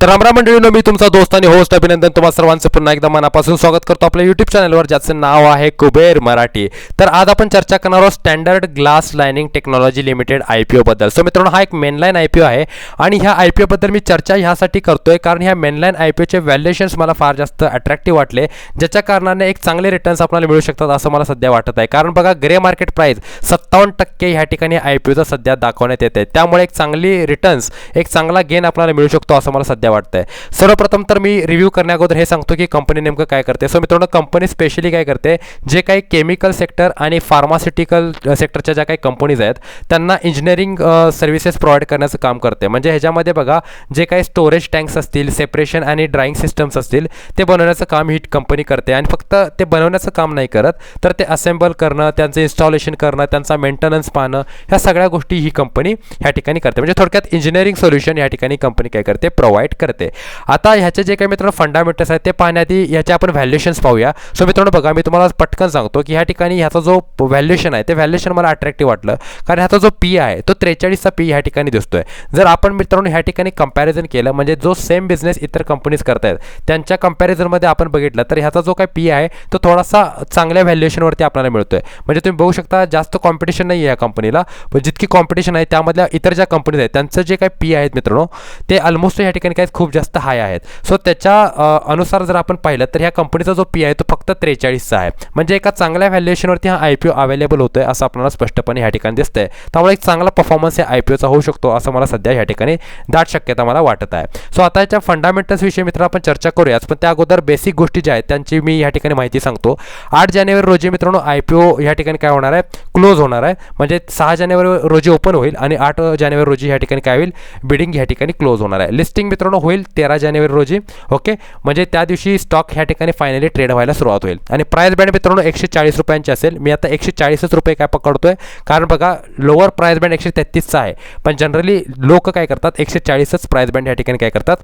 तर रामराम मंडळीनं मी तुमचा दोस्त आणि होस्ट अभिनंदन तुम्हा सर्वांचं पुन्हा एकदा मनापासून स्वागत करतो. आपल्या यूट्यूब चॅनलवर ज्याचं नाव आहे कुबेर मराठी. तर आज आपण चर्चा करणार आहोत standard glass lining technology limited I P ओबद्दल so मित्रांनो हा एक मेनलाईन आय पी ओ आहे आणि ह्या आय पी ओबद्दल मी चर्चा ह्यासाठी करतोय कारण ह्या मेनलाईन आय पी ओचे व्हॅल्युएशन्स मला फार जास्त अट्रॅक्टिव्ह वाटले ज्याच्या कारणाने एक चांगले रिटर्न्स आपल्याला मिळू शकतात असं मला सध्या वाटत आहे. कारण बघा ग्रे मार्केट प्राईस सत्तावन्न टक्के ह्या ठिकाणी आय पी ओचा सध्या दाखवण्यात येत आहे त्यामुळे एक चांगली रिटर्न्स एक चांगला गेन आपल्याला मिळू शकतो असं मला सध्या वाटतंय. सर्वप्रथम तर मी रिव्ह्यू करण्याअगोदर हे सांगतो की कंपनी नेमकं काय करते. सो मित्रांनो कंपनी स्पेशली काय करते? जे काही केमिकल सेक्टर आणि फार्मास्युटिकल सेक्टरच्या ज्या काही कंपनीज आहेत त्यांना इंजिनिअरिंग सर्व्हिसेस प्रोव्हाइड करण्याचं काम करते. म्हणजे ह्याच्यामध्ये बघा जे काही स्टोरेज टँक्स असतील सेपरेशन आणि ड्राईंग सिस्टम्स असतील ते बनवण्याचं काम ही कंपनी करते. आणि फक्त ते बनवण्याचं काम नाही करत तर ते असेंबल करणं त्यांचं इन्स्टॉलेशन करणं त्यांचा मेंटेनन्स पाहणं ह्या सगळ्या गोष्टी ही कंपनी ह्या ठिकाणी करते. म्हणजे थोडक्यात इंजिनिअरिंग सोल्युशन या ठिकाणी कंपनी काय करते? प्रोव्हाइड करते. आता ह्याचे जे काही मित्रांनो फंडामेंटल्स आहेत ते पाहण्याआधी ह्याचे आपण व्हॅल्युएशन्स पाहूया. सो मित्रांनो बघा मी तुम्हाला पटकन सांगतो की ह्या ठिकाणी ह्याचा जो व्हॅल्युएशन आहे ते व्हॅल्युएशन मला अट्रॅक्टिव्ह वाटलं. कारण ह्याचा जो पी आहे तो त्रेचाळीसचा पी ह्या ठिकाणी दिसतोय. जर आपण मित्रांनो ह्या ठिकाणी कंपॅरिझन केलं म्हणजे जो सेम बिझनेस इतर कंपनीज करतायत त्यांच्या कंपॅरिझनमध्ये आपण बघितलं तर ह्याचा जो काही पी आहे तो थोडासा चांगल्या व्हॅल्युएशनवरती आपल्याला मिळतोय. म्हणजे तुम्ही बघू शकता जास्त कॉम्पिटिशन नाही आहे या कंपनीला पण जितकी कॉम्पिटिशन आहे त्यामधल्या इतर ज्या कंपनीज आहेत त्यांचं जे काही पी आहेत मित्रांनो ते ऑलमोस्ट ह्या ठिकाणी काय खूप जास्त हाय आहेत. सो त्याच्या अनुसार जर आपण पाहिलं तर ह्या कंपनीचा जो पी आहे तो फक्त त्रेचाळीसचा आहे. म्हणजे एका चांगल्या व्हॅल्युएशनवरती हा आय पी ओ अवेलेबल आहे असं आपल्याला स्पष्टपणे ह्या ठिकाणी दिसतंय. त्यामुळे एक चांगला परफॉर्मन्स या आय पी ओचा होऊ शकतो असं मला सध्या ह्या ठिकाणी दाट शक्यता मला वाटत आहे. सो आता याच्या फंडामेंटल्स विषयी मित्र आपण चर्चा करूयाच पण त्या अगोदर बेसिक गोष्टी ज्या आहेत त्यांची मी या ठिकाणी माहिती सांगतो. आठ जानेवारी रोजी मित्रांनो आय पी ओ ह्या ठिकाणी काय होणार आहे? क्लोज होणार आहे. म्हणजे सहा जानेवारी रोजी ओपन होईल आणि आठ जानेवारी रोजी ह्या ठिकाणी काय होईल? बिडिंग ह्या ठिकाणी क्लोज होणार आहे. लिस्टिंग मित्रांनो होईल तेरा जानेवारी रोजी. ओके म्हणजे त्या दिवशी स्टॉक ह्या ठिकाणी फायनली ट्रेड व्हायला सुरुवात होईल. आणि प्राईस बँड मित्रांनो एकशे चाळीस रुपयांची असेल. मी आता एकशे चाळीसच रुपये काय पकडतोय? कारण बघा लोअर प्राईस बँड एकशे तेहतीसचा आहे. पण जनरली लोक काय करतात? एकशे चाळीसच प्राईस बँड ह्या ठिकाणी काय करतात?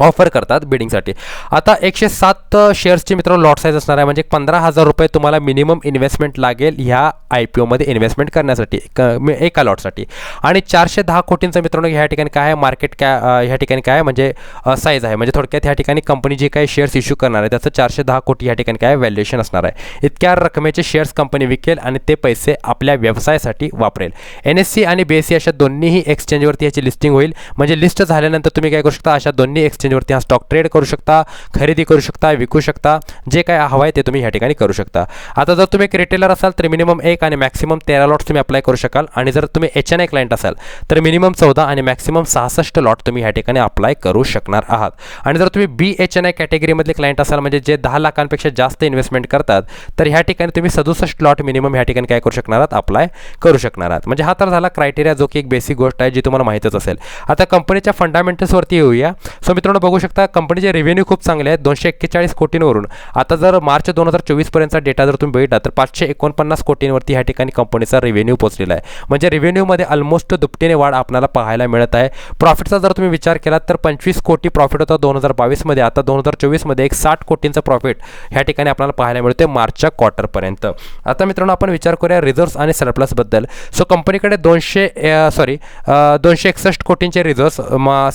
ऑफर करतात बिडिंगसाठी. आता एकशे सात शेअर्सची मित्रांनो लॉट साईज असणार आहे. म्हणजे पंधरा हजार रुपये तुम्हाला मिनिमम इन्व्हेस्टमेंट लागेल ह्या आय पी ओमध्ये इन्व्हेस्टमेंट करण्यासाठी क- एका लॉटसाठी आणि चारशे दहा कोटींचं मित्रांनो ह्या ठिकाणी काय आहे? मार्केट काय ह्या ठिकाणी काय आहे? म्हणजे साईज आहे. म्हणजे थोडक्यात ह्या ठिकाणी कंपनी जे काही शेअर्स इश्यू करणार आहे त्याचं चारशे दहा कोटी ह्या ठिकाणी काय व्हॅल्युएशन असणार आहे. इतक्या रकमेचे शेअर्स कंपनी विकेल आणि ते पैसे आपल्या व्यवसायासाठी वापरेल. एन एस सी आणि बी एस सी अशा दोन्हीही एक्सचेंजवरती याची लिस्टिंग होईल. म्हणजे लिस्ट झाल्यानंतर तुम्ही काय करू शकता? अशा दोन्ही एक्सचेंज एक्सचेंजवरती हा स्टॉक ट्रेड करू शकता खरेदी करू शकता विकू शकता जे काय हवं आहे ते तुम्ही ह्या ठिकाणी करू शकता. आता जर तुम्ही एक रिटेलर असाल तर मिनिमम एक आणि मॅक्सिमम तेरा लॉट्स तुम्ही अप्लाय करू शकाल. आणि जर तुम्ही एच एन आय क्लायंट असाल तर मिनिमम चौदा आणि मॅक्सिमम सहासष्ट लॉट तुम्ही ह्या ठिकाणी अप्लाय करू शकणार आहात. आणि जर तुम्ही बी एच एन आय कॅटेगरीमधले क्लायंट असाल म्हणजे जे दहा लाखांपेक्षा जास्त इन्व्हेस्टमेंट करतात तर ह्या ठिकाणी तुम्ही सदुसष्ट लॉट मिनिमम ह्या ठिकाणी काय करू शकणार आहात? अप्लाय करू शकणार आहात. म्हणजे हा तर झाला क्रायटेरिया जो की एक बेसिक गोष्ट आहे जी तुम्हाला माहीतच असेल. आता कंपनीच्या फंडामेंटल्सवरती येऊया. सो मित्रांनो बघू शकता कंपनीचे रेव्हेन्यू खूप चांगले आहेत दोनशे एक्केचाळीस कोटींवरून. आता जर मार्च दोन हजार चोवीसपर्यंतचा डेटा जर तुम्ही बघितला तर पाचशे एकोणपन्नास कोटींवरती ह्या ठिकाणी कंपनीचा रेव्हेन्यू पोहोचलेला आहे. म्हणजे रेव्हेन्यूमध्ये ऑलमोस्ट दुपटीने वाढ आपल्याला पाहायला मिळत आहे. प्रॉफिटचा जर तुम्ही विचार केला तर पंचवीस कोटी प्रॉफिट होता दोन हजार बावीसमध्ये. आता दोन हजार चोवीसमध्ये एक साठ कोटींचं प्रॉफिट ह्या ठिकाणी आपल्याला पाहायला मिळते मार्चच्या क्वार्टरपर्यंत आता मित्रांनो आपण विचार करूया रिझर्व्स आणि सरप्लसबद्दल सो कंपनीकडे दोनशे सॉरी दोनशे एकसष्ट कोटींचे रिझर्व्स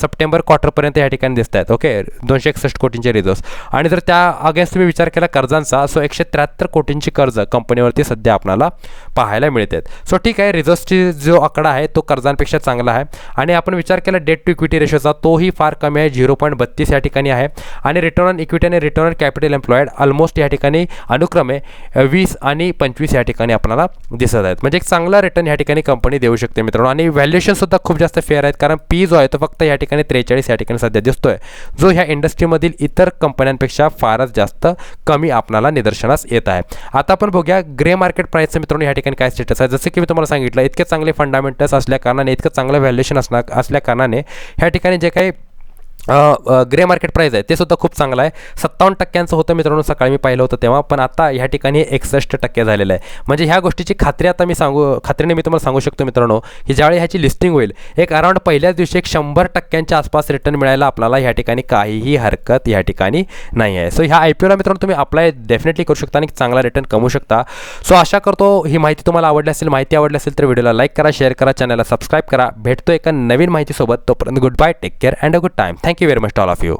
सप्टेंबर क्वार्टरपर्यंत या ठिकाणी दिसतात. आहेत ओके दोनशे एकसष्ट कोटींचे रिझर्व्स. आणि जर त्या अगेन्स्ट तुम्ही विचार केला कर्जांचा सो एकशे त्र्याहत्तर कोटींची कर्ज कंपनीवरती सध्या आपल्याला पाहायला मिळतात. सो ठीक आहे रिझर्व्सची जो आकडा आहे तो कर्जांपेक्षा चांगला आहे. आणि आपण विचार केला डेट टू इक्विटी रेशोचा तोही फार कमी आहे. झिरो पॉईंट बत्तीस या ठिकाणी आहे. आणि रिटर्न ऑन इक्विटी आणि return on capital employed almost या ठिकाणी अनुक्रमे वीस आणि पंचवीस या ठिकाणी आपल्याला दिसत आहेत. म्हणजे एक चांगला रिटर्न या ठिकाणी कंपनी देऊ शकते मित्रांनो. आणि व्हॅल्युएशन सुद्धा खूप जास्त फेअर आहेत. कारण पी जो आहे तो फक्त या ठिकाणी त्रेचाळीस या ठिकाणी सध्या दिसतोय. जो ह्या इंडस्ट्रीमधील इतर कंपन्यांपेक्षा फारच जास्त कमी आपणाला निदर्शनास येत आहे. आता आपण बघूया ग्रे मार्केट प्राईसचं मित्रांनो या ठिकाणी काय स्टेटस आहे. जसं की मी तुम्हाला सांगितलं इतके चांगले फंडामेंटल्स असल्या कारणाने इतकं चांगलं व्हॅल्युएशन असणार असल्या कारणाने ह्या ठिकाणी जे काही ग्रे मार्केट प्राईस आहे. ते सुद्धा खूप चांगलं आहे. सत्तावन्न टक्क्यांचं होतं मित्रांनो सकाळी मी पाहिलं होतं तेव्हा पण आता ह्या ठिकाणी एकसष्ट टक्के झालेलं आहे. म्हणजे ह्या गोष्टीची खात्री आता मी सांगू खात्रीने मी तुम्हाला सांगू शकतो मित्रांनो की ज्यावेळी ह्याची लिस्टिंग होईल एक अराउंड पहिल्याच दिवशी एक शंभर टक्क्यांच्या आसपास रिटर्न मिळायला आपल्याला ह्या ठिकाणी काहीही हरकत ह्या ठिकाणी नाही आहे. सो ह्या आय पी ओला मित्रांनो तुम्ही अप्लाय डेफिनेटली करू शकता आणि चांगला रिटर्न कमवू शकता. सो आशा करतो ही माहिती तुम्हाला आवडली असेल माहिती आवडली असेल तर व्हिडिओला लाईक करा शेअर करा चॅनलला सबस्क्राईब करा. भेटतो एका नवीन माहितीसोबत. तोपर्यंत good bye take care and a good time thank Obrigado a todos much.